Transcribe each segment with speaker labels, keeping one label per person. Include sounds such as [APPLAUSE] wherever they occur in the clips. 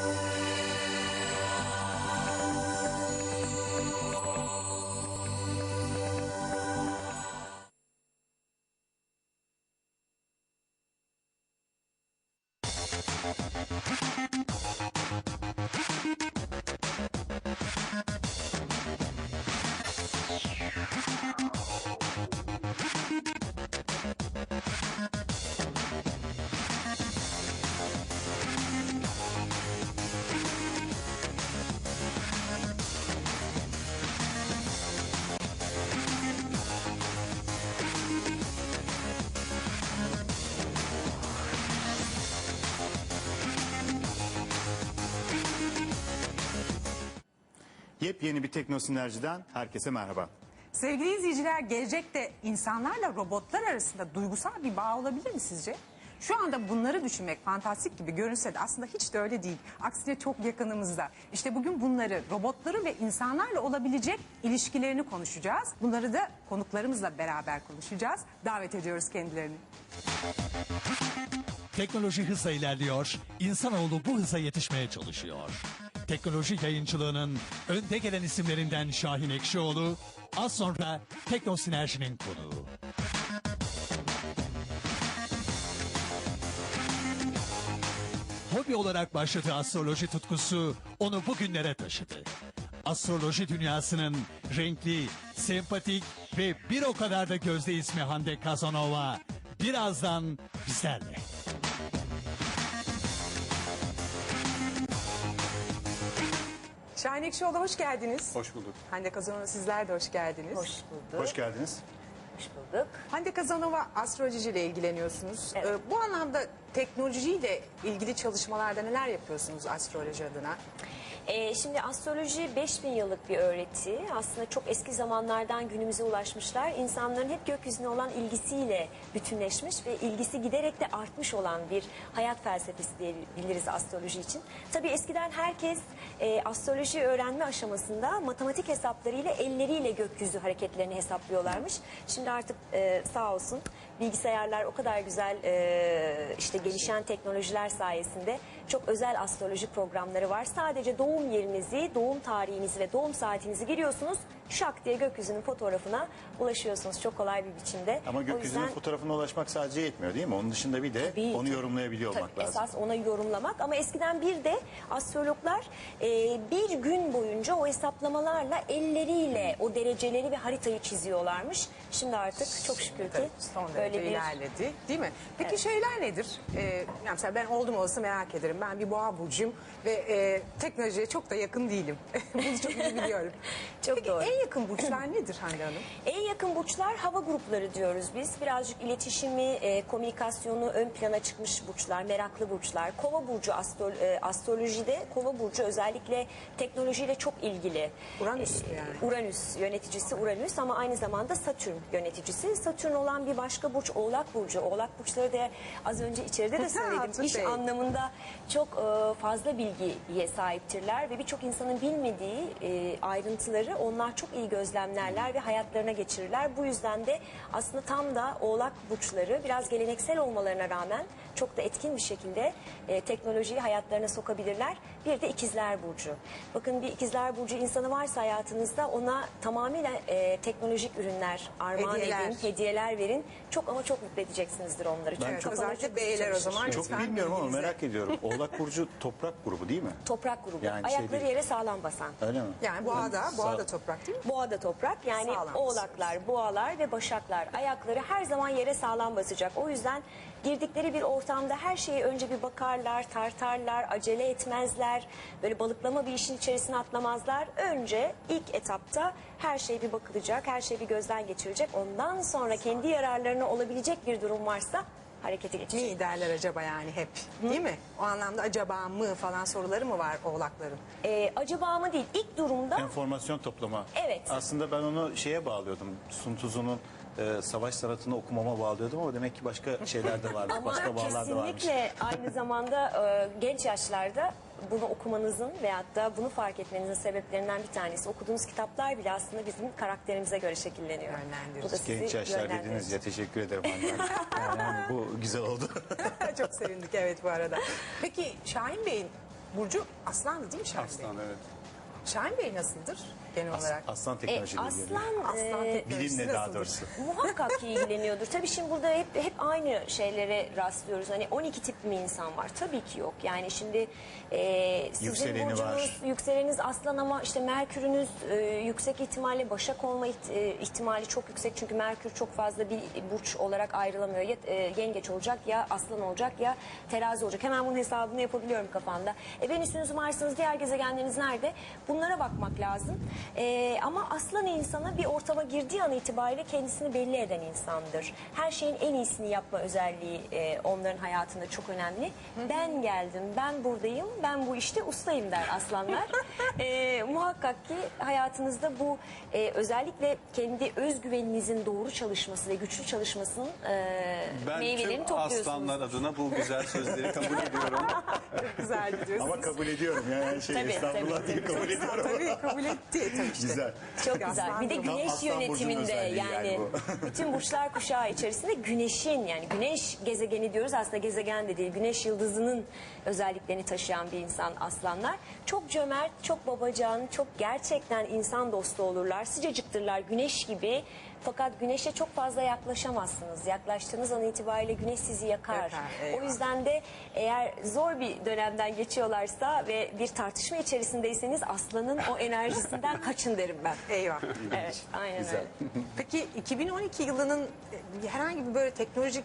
Speaker 1: thank you Yepyeni bir teknosinerjiden herkese merhaba.
Speaker 2: Sevgili izleyiciler gelecekte insanlarla robotlar arasında duygusal bir bağ olabilir mi sizce? Şu anda bunları düşünmek fantastik gibi görünse de aslında hiç de öyle değil. Aksine çok yakınımızda. İşte bugün bunları, robotları ve insanlarla olabilecek ilişkilerini konuşacağız. Bunları da konuklarımızla beraber konuşacağız. Davet ediyoruz kendilerini.
Speaker 3: Teknoloji hızla ilerliyor, insanoğlu bu hıza yetişmeye çalışıyor. Teknoloji yayıncılığının önde gelen isimlerinden Şahin Ekşioğlu, az sonra Teknosinerji'nin konuğu. Hobi olarak başladığı astroloji tutkusu onu bugünlere taşıdı. Astroloji dünyasının renkli, sempatik ve bir o kadar da gözde ismi Hande Kazanova birazdan bizlerle.
Speaker 2: Şahin Ekşioğlu hoş geldiniz.
Speaker 1: Hoş bulduk.
Speaker 2: Hande Kazanova sizler de hoş geldiniz.
Speaker 4: Hoş bulduk.
Speaker 1: Hoş geldiniz.
Speaker 4: Hoş bulduk.
Speaker 2: Hande Kazanova astrolojiyle ilgileniyorsunuz.
Speaker 4: Evet.
Speaker 2: Ee, bu anlamda teknolojiyle ilgili çalışmalarda neler yapıyorsunuz astroloji adına?
Speaker 4: Ee, şimdi astroloji 5000 yıllık bir öğreti. Aslında çok eski zamanlardan günümüze ulaşmışlar. İnsanların hep gökyüzüne olan ilgisiyle bütünleşmiş ve ilgisi giderek de artmış olan bir hayat felsefesi diyebiliriz astroloji için. Tabii eskiden herkes e, astroloji öğrenme aşamasında matematik hesaplarıyla elleriyle gökyüzü hareketlerini hesaplıyorlarmış. Şimdi artık e, sağ olsun bilgisayarlar o kadar güzel e, işte gelişen teknolojiler sayesinde çok özel astroloji programları var. Sadece doğum yerinizi, doğum tarihinizi ve doğum saatinizi giriyorsunuz. Şak diye gökyüzünün fotoğrafına ulaşıyorsunuz çok kolay bir biçimde.
Speaker 1: Ama
Speaker 4: O
Speaker 1: gökyüzünün
Speaker 4: yüzden-
Speaker 1: fotoğrafına ulaşmak sadece yetmiyor değil mi? Onun dışında bir de
Speaker 4: Tabii,
Speaker 1: onu yorumlayabiliyor
Speaker 4: Tabii,
Speaker 1: olmak lazım.
Speaker 4: Esas ona yorumlamak ama eskiden bir de astrologlar e, bir gün boyunca o hesaplamalarla elleriyle o dereceleri ve haritayı çiziyorlarmış. Şimdi artık çok şükür ki
Speaker 2: Son
Speaker 4: böyle bir
Speaker 2: ilerledi değil mi? Peki şeyler nedir? Ee, yani mesela ben oldum olsa merak ederim. Ben bir boğa burcuyum ve e, teknolojiye çok da yakın değilim. [LAUGHS] Bunu çok iyi biliyorum. [LAUGHS]
Speaker 4: Çok
Speaker 2: Peki
Speaker 4: doğru.
Speaker 2: en yakın burçlar nedir Hande Hanım?
Speaker 4: En yakın burçlar hava grupları diyoruz biz. Birazcık iletişimi, e, komünikasyonu ön plana çıkmış burçlar, meraklı burçlar. Kova burcu astro- e, astrolojide Kova burcu özellikle teknolojiyle çok ilgili.
Speaker 2: Uranüs
Speaker 4: E,
Speaker 2: yani.
Speaker 4: Uranüs yöneticisi Uranüs ama aynı zamanda Satürn yöneticisi. Satürn olan bir başka burç Oğlak burcu. Oğlak burçları da az önce içeride de söyledim. İş
Speaker 2: Bey.
Speaker 4: anlamında çok e, fazla bilgiye sahiptirler ve birçok insanın bilmediği e, ayrıntıları onlar çok iyi gözlemlerler ve hayatlarına geçirirler. Bu yüzden de aslında tam da oğlak burçları biraz geleneksel olmalarına rağmen çok da etkin bir şekilde e, teknolojiyi hayatlarına sokabilirler. Bir de ikizler burcu. Bakın bir ikizler burcu insanı varsa hayatınızda ona tamamıyla e, teknolojik ürünler armağan
Speaker 2: Hediyeler.
Speaker 4: edin, hediyeler verin. Çok ama çok mutlu edeceksinizdir onları.
Speaker 1: Ben çok-
Speaker 4: kafaları
Speaker 2: Özellikle beyler o
Speaker 4: çalışır.
Speaker 2: zaman.
Speaker 1: Çok
Speaker 2: Lütfen
Speaker 1: bilmiyorum ama
Speaker 2: bilginize.
Speaker 1: merak ediyorum. [LAUGHS] Oğlak Burcu toprak grubu değil mi?
Speaker 4: Toprak grubu.
Speaker 1: Yani şey
Speaker 4: Ayakları
Speaker 1: değil.
Speaker 4: yere sağlam basan.
Speaker 1: Öyle mi?
Speaker 2: Yani boğa da, boğa
Speaker 1: Sağ-
Speaker 2: da toprak değil mi?
Speaker 4: Boğa da toprak yani
Speaker 2: Sağlam
Speaker 4: oğlaklar, boğalar ve başaklar ayakları her zaman yere sağlam basacak. O yüzden girdikleri bir ortamda her şeyi önce bir bakarlar, tartarlar, acele etmezler. Böyle balıklama bir işin içerisine atlamazlar. Önce ilk etapta her şey bir bakılacak, her şey bir gözden geçirecek. Ondan sonra kendi yararlarına olabilecek bir durum varsa harekete geçecek.
Speaker 2: Mi derler acaba yani hep değil mi? O anlamda acaba mı falan soruları mı var oğlakların?
Speaker 4: Ee, acaba mı değil ilk durumda
Speaker 1: Enformasyon toplama.
Speaker 4: Evet.
Speaker 1: Aslında ben onu şeye bağlıyordum. Sun Tzu'nun e, savaş sanatını okumama bağlıyordum ama demek ki başka şeyler de varmış. [LAUGHS]
Speaker 4: Ama
Speaker 1: başka bağlar da varmış.
Speaker 4: kesinlikle aynı zamanda e, genç yaşlarda bunu okumanızın veyahut da bunu fark etmenizin sebeplerinden bir tanesi. Okuduğunuz kitaplar bile aslında bizim karakterimize göre şekilleniyor.
Speaker 2: Yönlendirici.
Speaker 4: Bu da sizi
Speaker 1: Genç yaşlar dediniz ya teşekkür ederim [LAUGHS] yani bu güzel oldu. [LAUGHS]
Speaker 2: Çok sevindik evet bu arada. Peki Şahin Bey'in Burcu Aslan'dı değil mi Şahin Bey?
Speaker 1: Aslan evet.
Speaker 2: Şahin Bey nasıldır genel
Speaker 1: As-
Speaker 2: olarak?
Speaker 1: aslan
Speaker 4: E,
Speaker 1: teknolojiyle ilgili.
Speaker 4: aslan,
Speaker 2: Aslan
Speaker 4: e,
Speaker 2: teknolojisi
Speaker 1: Bilimle daha
Speaker 2: nasıldır?
Speaker 1: doğrusu. [LAUGHS]
Speaker 4: Muhakkak ki ilgileniyordur. Tabii şimdi burada hep hep aynı şeylere rastlıyoruz. Hani 12 tip mi insan var? Tabii ki yok. Yani şimdi e, sizin
Speaker 1: Yükseleni
Speaker 4: burcunuz,
Speaker 1: var.
Speaker 4: yükseleniniz aslan ama işte Merkür'ünüz e, yüksek ihtimalle Başak olma iht- e, ihtimali çok yüksek. Çünkü Merkür çok fazla bir burç olarak ayrılamıyor. Ya e, yengeç olacak ya aslan olacak ya terazi olacak. Hemen bunun hesabını yapabiliyorum kafamda. E, Venüs'ünüz, Mars'ınız, diğer gezegenleriniz nerede? Bunlara bakmak lazım. E, ama aslan insana bir ortama girdiği an itibariyle kendisini belli eden insandır. Her şeyin en iyisini yapma özelliği e, onların hayatında çok önemli. Ben geldim, ben buradayım, ben bu işte ustayım der aslanlar. [LAUGHS] E, muhakkak ki hayatınızda bu e, özellikle kendi özgüveninizin doğru çalışması ve güçlü çalışmasının e,
Speaker 5: Ben
Speaker 4: meyvelerini
Speaker 5: tüm
Speaker 4: topluyorsunuz.
Speaker 5: aslanlar adına bu güzel sözleri kabul ediyorum.
Speaker 2: Güzel diyorsunuz.
Speaker 1: Ama kabul ediyorum yani şey
Speaker 4: Tabii,
Speaker 1: estağfurullah
Speaker 4: tabii,
Speaker 1: diye
Speaker 4: tabii.
Speaker 1: kabul ediyorum.
Speaker 2: Tabii kabul etti. İşte.
Speaker 1: Güzel.
Speaker 4: Çok güzel. Bir de güneş
Speaker 1: Aslan
Speaker 4: yönetiminde yani [LAUGHS] bütün burçlar kuşağı içerisinde güneşin yani güneş gezegeni diyoruz aslında gezegen de değil güneş yıldızının özelliklerini taşıyan bir insan aslanlar. Çok cömert, çok babacan, çok gerçekten insan dostu olurlar. Sıcacıktırlar güneş gibi. Fakat güneşe çok fazla yaklaşamazsınız. Yaklaştığınız an itibariyle güneş sizi yakar.
Speaker 2: Yakar, eyvah.
Speaker 4: o yüzden de eğer zor bir dönemden geçiyorlarsa ve bir tartışma içerisindeyseniz aslanın o enerjisinden [LAUGHS] kaçın derim ben.
Speaker 2: Eyvah.
Speaker 4: Evet, aynen
Speaker 1: Güzel.
Speaker 4: öyle. [LAUGHS]
Speaker 2: Peki 2012 yılının e, herhangi bir böyle teknolojik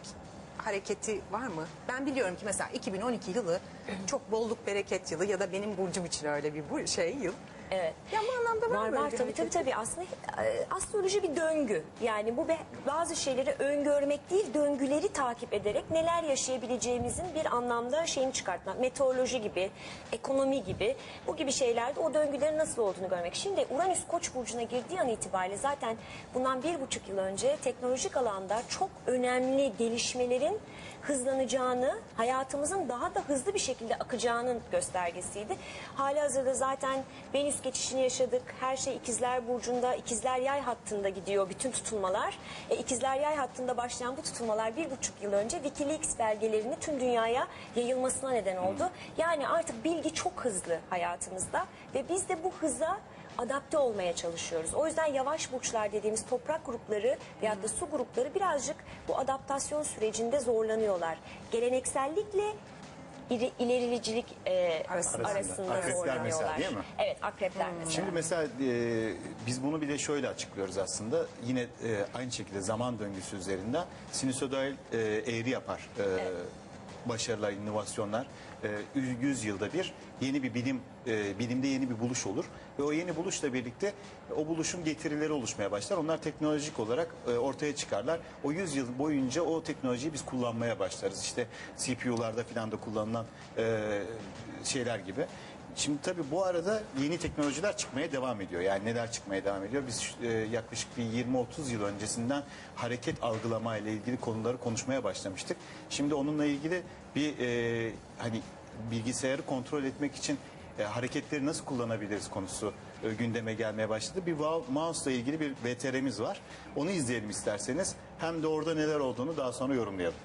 Speaker 2: hareketi var mı? Ben biliyorum ki mesela 2012 yılı çok bolluk bereket yılı ya da benim burcum için öyle bir bu şey yıl.
Speaker 4: Evet.
Speaker 2: Ya bu anlamda var,
Speaker 4: Var
Speaker 2: mı?
Speaker 4: var tabii tabii tabii aslında e, astroloji bir döngü. Yani bu be- bazı şeyleri öngörmek değil döngüleri takip ederek neler yaşayabileceğimizin bir anlamda şeyini çıkartmak. Meteoroloji gibi, ekonomi gibi bu gibi şeylerde o döngülerin nasıl olduğunu görmek. Şimdi Uranüs Koç burcuna girdiği an itibariyle zaten bundan bir buçuk yıl önce teknolojik alanda çok önemli gelişmelerin hızlanacağını, hayatımızın daha da hızlı bir şekilde akacağının göstergesiydi. Hali hazırda zaten Venüs geçişini yaşadık. Her şey ikizler burcunda, ikizler yay hattında gidiyor bütün tutulmalar. E, ikizler yay hattında başlayan bu tutulmalar bir buçuk yıl önce Wikileaks belgelerini tüm dünyaya yayılmasına neden oldu. Yani artık bilgi çok hızlı hayatımızda ve biz de bu hıza adapte olmaya çalışıyoruz. O yüzden yavaş burçlar dediğimiz toprak grupları veyahut da su grupları birazcık bu adaptasyon sürecinde zorlanıyorlar. Geleneksellikle iri- ilericilik e,
Speaker 2: Arasında.
Speaker 4: arasında,
Speaker 1: Akrepler
Speaker 4: zorlanıyorlar.
Speaker 1: mesela, değil mi?
Speaker 4: Evet akrepler mesela.
Speaker 1: Şimdi mesela e, biz bunu bir de şöyle açıklıyoruz aslında. Yine e, aynı şekilde zaman döngüsü üzerinden sinüsoidal e, eğri yapar. E, Başarılar, inovasyonlar. E, 100 yılda bir yeni bir bilim, e, bilimde yeni bir buluş olur. Ve o yeni buluşla birlikte o buluşun getirileri oluşmaya başlar. Onlar teknolojik olarak e, ortaya çıkarlar. O 100 yıl boyunca o teknolojiyi biz kullanmaya başlarız. İşte CPU'larda falan da kullanılan e, şeyler gibi. Şimdi tabii bu arada yeni teknolojiler çıkmaya devam ediyor. Yani neler çıkmaya devam ediyor? Biz e, yaklaşık bir 20-30 yıl öncesinden hareket algılama ile ilgili konuları konuşmaya başlamıştık. Şimdi onunla ilgili bir e, hani bilgisayarı kontrol etmek için e, hareketleri nasıl kullanabiliriz konusu e, gündeme gelmeye başladı. Bir mouse ile ilgili bir VTR'miz var. Onu izleyelim isterseniz. Hem de orada neler olduğunu daha sonra yorumlayalım.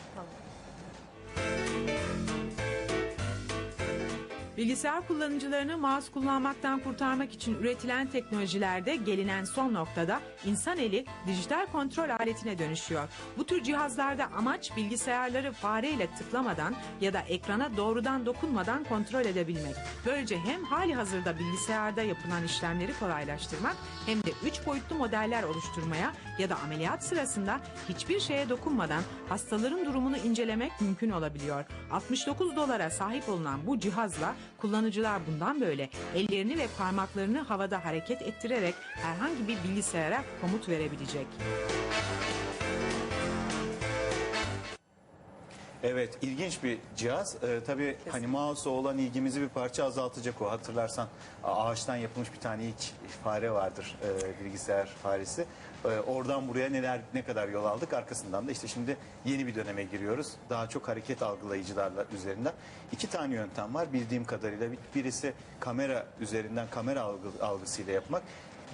Speaker 6: Bilgisayar kullanıcılarını mouse kullanmaktan kurtarmak için üretilen teknolojilerde gelinen son noktada insan eli dijital kontrol aletine dönüşüyor. Bu tür cihazlarda amaç bilgisayarları fareyle tıklamadan ya da ekrana doğrudan dokunmadan kontrol edebilmek. Böylece hem hali hazırda bilgisayarda yapılan işlemleri kolaylaştırmak hem de 3 boyutlu modeller oluşturmaya ya da ameliyat sırasında hiçbir şeye dokunmadan hastaların durumunu incelemek mümkün olabiliyor. 69 dolara sahip olunan bu cihazla kullanıcılar bundan böyle ellerini ve parmaklarını havada hareket ettirerek herhangi bir bilgisayara komut verebilecek.
Speaker 1: Evet, ilginç bir cihaz. Ee, tabii hani mouse'a olan ilgimizi bir parça azaltacak o. Hatırlarsan ağaçtan yapılmış bir tane ilk fare vardır, e, bilgisayar faresi. Ee, oradan buraya neler ne kadar yol aldık. Arkasından da işte şimdi yeni bir döneme giriyoruz. Daha çok hareket algılayıcılarla üzerinden. İki tane yöntem var bildiğim kadarıyla. Bir- Birisi kamera üzerinden kamera algı, algısıyla yapmak.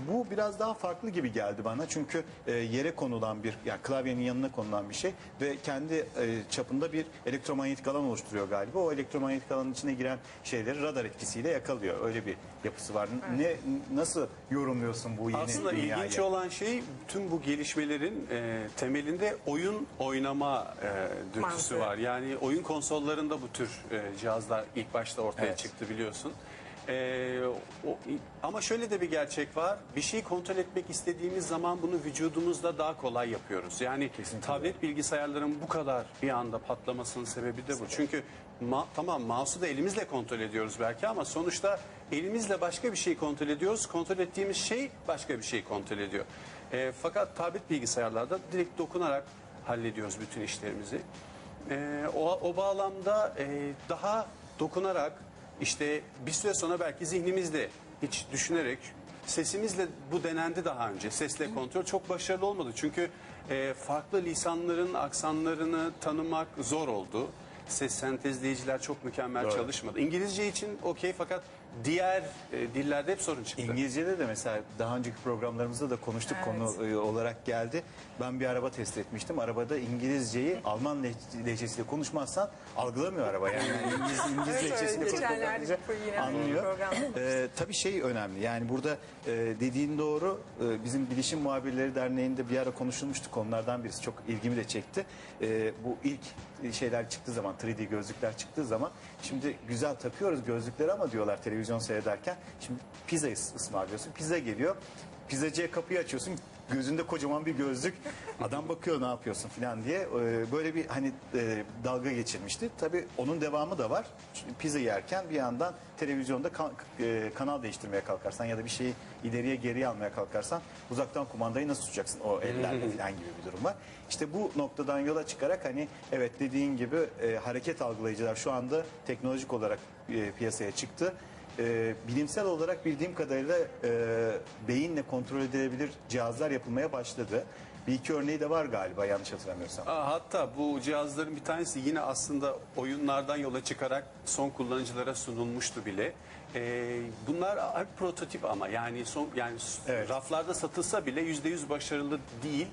Speaker 1: Bu biraz daha farklı gibi geldi bana çünkü e, yere konulan bir yani klavyenin yanına konulan bir şey ve kendi e, çapında bir elektromanyetik alan oluşturuyor galiba. O elektromanyetik alanın içine giren şeyleri radar etkisiyle yakalıyor. Öyle bir yapısı var. Ne nasıl yorumluyorsun bu yeni
Speaker 5: Aslında
Speaker 1: dünyayı?
Speaker 5: ilginç olan şey tüm bu gelişmelerin e, temelinde oyun oynama e, dürtüsü
Speaker 2: Mantığı.
Speaker 5: var. Yani oyun konsollarında bu tür e, cihazlar ilk başta ortaya
Speaker 1: Evet.
Speaker 5: çıktı biliyorsun. E, o- ama şöyle de bir gerçek var. Bir şeyi kontrol etmek istediğimiz zaman bunu vücudumuzda daha kolay yapıyoruz. Yani
Speaker 1: Kesinlikle
Speaker 5: tablet bilgisayarların bu kadar bir anda patlamasının sebebi de bu. Çünkü ma- tamam mouse'u da elimizle kontrol ediyoruz belki ama sonuçta elimizle başka bir şey kontrol ediyoruz. Kontrol ettiğimiz şey başka bir şey kontrol ediyor. E, fakat tablet bilgisayarlarda direkt dokunarak hallediyoruz bütün işlerimizi. E, o, o bağlamda e, daha dokunarak işte bir süre sonra belki zihnimizde hiç düşünerek sesimizle bu denendi daha önce. Sesle kontrol çok başarılı olmadı. Çünkü e, farklı lisanların aksanlarını tanımak zor oldu. Ses sentezleyiciler çok mükemmel
Speaker 1: Doğru.
Speaker 5: çalışmadı. İngilizce için okey fakat diğer e, dillerde hep sorun çıktı.
Speaker 1: İngilizce'de de mesela daha önceki programlarımızda da konuştuk konu e, olarak geldi. Ben bir araba test etmiştim. Arabada İngilizceyi Alman leh- lehçesiyle konuşmazsan algılamıyor araba. Yani [LAUGHS] İngiliz, İngiliz
Speaker 2: Evet,
Speaker 1: lehçesiyle
Speaker 2: Geçenlerde
Speaker 1: konuşunca
Speaker 2: bu yine aynı
Speaker 1: anlıyor.
Speaker 2: programda.
Speaker 1: Ee, tabii şey önemli. Yani burada e, dediğin doğru. E, bizim Bilişim Muhabirleri Derneği'nde bir ara konuşulmuştu konulardan birisi. Çok ilgimi de çekti. E, bu ilk şeyler çıktığı zaman 3D gözlükler çıktığı zaman şimdi güzel takıyoruz gözlükleri ama diyorlar televizyon seyrederken şimdi pizza ıs- ısmarlıyorsun. Pizza geliyor. Pizzacıya kapıyı açıyorsun. Gözünde kocaman bir gözlük. Adam bakıyor ne yapıyorsun falan diye. E, böyle bir hani e, dalga geçirmişti. Tabii onun devamı da var. Pizza yerken bir yandan televizyonda kan- e, kanal değiştirmeye kalkarsan ya da bir şeyi ileriye geriye almaya kalkarsan uzaktan kumandayı nasıl tutacaksın o ellerle [LAUGHS] falan gibi bir durum var. İşte bu noktadan yola çıkarak hani evet dediğin gibi e, hareket algılayıcılar şu anda teknolojik olarak e, piyasaya çıktı. E, bilimsel olarak bildiğim kadarıyla e, beyinle kontrol edilebilir cihazlar yapılmaya başladı. Bir iki örneği de var galiba yanlış hatırlamıyorsam.
Speaker 5: Aa, hatta bu cihazların bir tanesi yine aslında oyunlardan yola çıkarak son kullanıcılara sunulmuştu bile. Ee, bunlar hep prototip ama yani son yani s-
Speaker 1: Evet.
Speaker 5: raflarda satılsa bile yüzde yüz başarılı değil.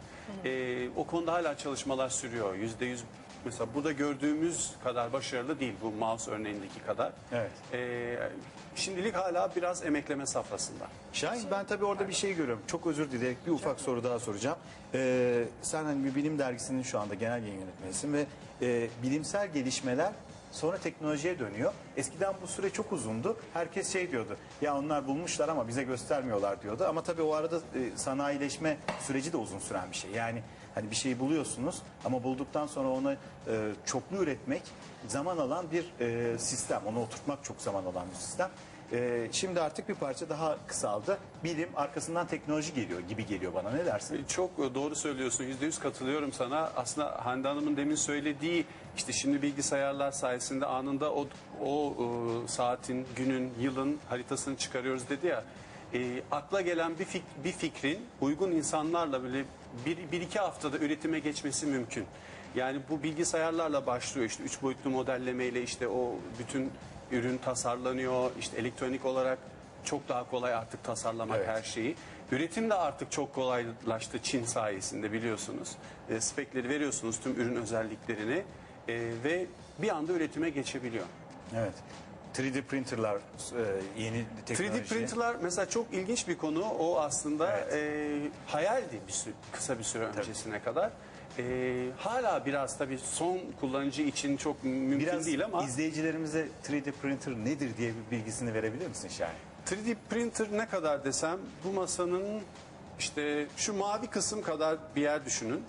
Speaker 5: Ee, o konuda hala çalışmalar sürüyor. Yüzde yüz mesela burada gördüğümüz kadar başarılı değil bu mouse örneğindeki kadar.
Speaker 1: Evet.
Speaker 5: Ee, şimdilik hala biraz emekleme safhasında.
Speaker 1: Şahin ben tabii orada bir şey görüyorum. Çok özür dileyerek bir ufak soru daha soracağım. Ee, sen hani bir bilim dergisinin şu anda genel yayın yönetmenisin ve e, bilimsel gelişmeler sonra teknolojiye dönüyor. Eskiden bu süre çok uzundu. Herkes şey diyordu. Ya onlar bulmuşlar ama bize göstermiyorlar diyordu. Ama tabii o arada e, sanayileşme süreci de uzun süren bir şey. Yani hani bir şeyi buluyorsunuz ama bulduktan sonra onu e, çoklu üretmek zaman alan bir e, sistem. Onu oturtmak çok zaman alan bir sistem. Ee, şimdi artık bir parça daha kısaldı. Bilim arkasından teknoloji geliyor gibi geliyor bana. Ne dersin?
Speaker 5: Çok doğru söylüyorsun. Yüzde yüz katılıyorum sana. Aslında Hande Hanım'ın demin söylediği işte şimdi bilgisayarlar sayesinde anında o, o e, saatin, günün, yılın haritasını çıkarıyoruz dedi ya. E, akla gelen bir, fik- bir fikrin uygun insanlarla böyle bir, bir iki haftada üretime geçmesi mümkün. Yani bu bilgisayarlarla başlıyor işte üç boyutlu modellemeyle işte o bütün ürün tasarlanıyor. işte elektronik olarak çok daha kolay artık tasarlamak
Speaker 1: Evet.
Speaker 5: her şeyi. Üretim de artık çok kolaylaştı Çin sayesinde biliyorsunuz. E, spekleri veriyorsunuz tüm ürün özelliklerini e, ve bir anda üretime geçebiliyor.
Speaker 1: Evet. 3D printerlar e, yeni teknoloji.
Speaker 5: 3D printerlar mesela çok ilginç bir konu. O aslında e, hayaldi bir sü- kısa bir süre öncesine kadar. E, hala biraz tabii son kullanıcı için çok mümkün
Speaker 1: Biraz
Speaker 5: değil ama
Speaker 1: izleyicilerimize 3D printer nedir diye bir bilgisini verebilir misin Şahin?
Speaker 5: 3D printer ne kadar desem bu masanın işte şu mavi kısım kadar bir yer düşünün.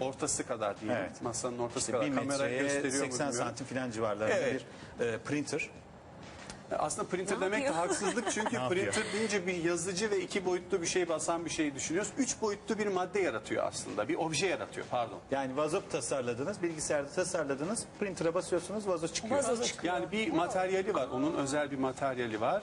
Speaker 5: Ortası kadar değil.
Speaker 1: Evet.
Speaker 5: Masanın ortası kadar.
Speaker 1: bir
Speaker 5: Kamera
Speaker 1: metreye
Speaker 5: gösteriyor mu
Speaker 1: 80
Speaker 5: bilmiyorum.
Speaker 1: santim filan civarlarında
Speaker 5: Evet.
Speaker 1: bir e, printer.
Speaker 5: Aslında printer
Speaker 4: Ne
Speaker 5: demek de
Speaker 4: yapıyor?
Speaker 5: haksızlık çünkü [LAUGHS]
Speaker 1: Ne yapıyor?
Speaker 5: printer deyince bir yazıcı ve iki boyutlu bir şey basan bir şey düşünüyoruz. Üç boyutlu bir madde yaratıyor aslında. Bir obje yaratıyor pardon.
Speaker 1: Yani vazo tasarladınız, bilgisayarda tasarladınız, printer'a basıyorsunuz, vazo çıkıyor.
Speaker 4: Vazo çıkıyor.
Speaker 5: Yani bir materyali var. Onun özel bir materyali var.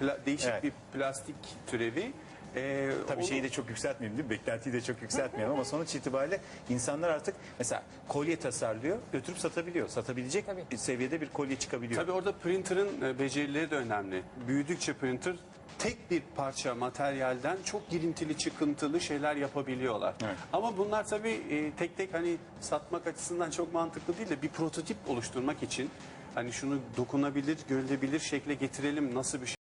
Speaker 5: Pla- değişik
Speaker 1: Evet.
Speaker 5: bir plastik türevi. E,
Speaker 1: Tabii şeyi de çok yükseltmeyeyim değil mi? Beklentiyi de çok yükseltmeyeyim ama sonuç itibariyle insanlar artık mesela kolye tasarlıyor, götürüp satabiliyor. Satabilecek Tabii. seviyede bir kolye çıkabiliyor.
Speaker 5: Tabii orada printer'ın e, becerileri de önemli. Büyüdükçe printer tek bir parça materyalden çok girintili çıkıntılı şeyler yapabiliyorlar. Evet. Ama bunlar tabii e, tek tek hani satmak açısından çok mantıklı değil de bir prototip oluşturmak için hani şunu dokunabilir, görülebilir şekle getirelim nasıl bir şey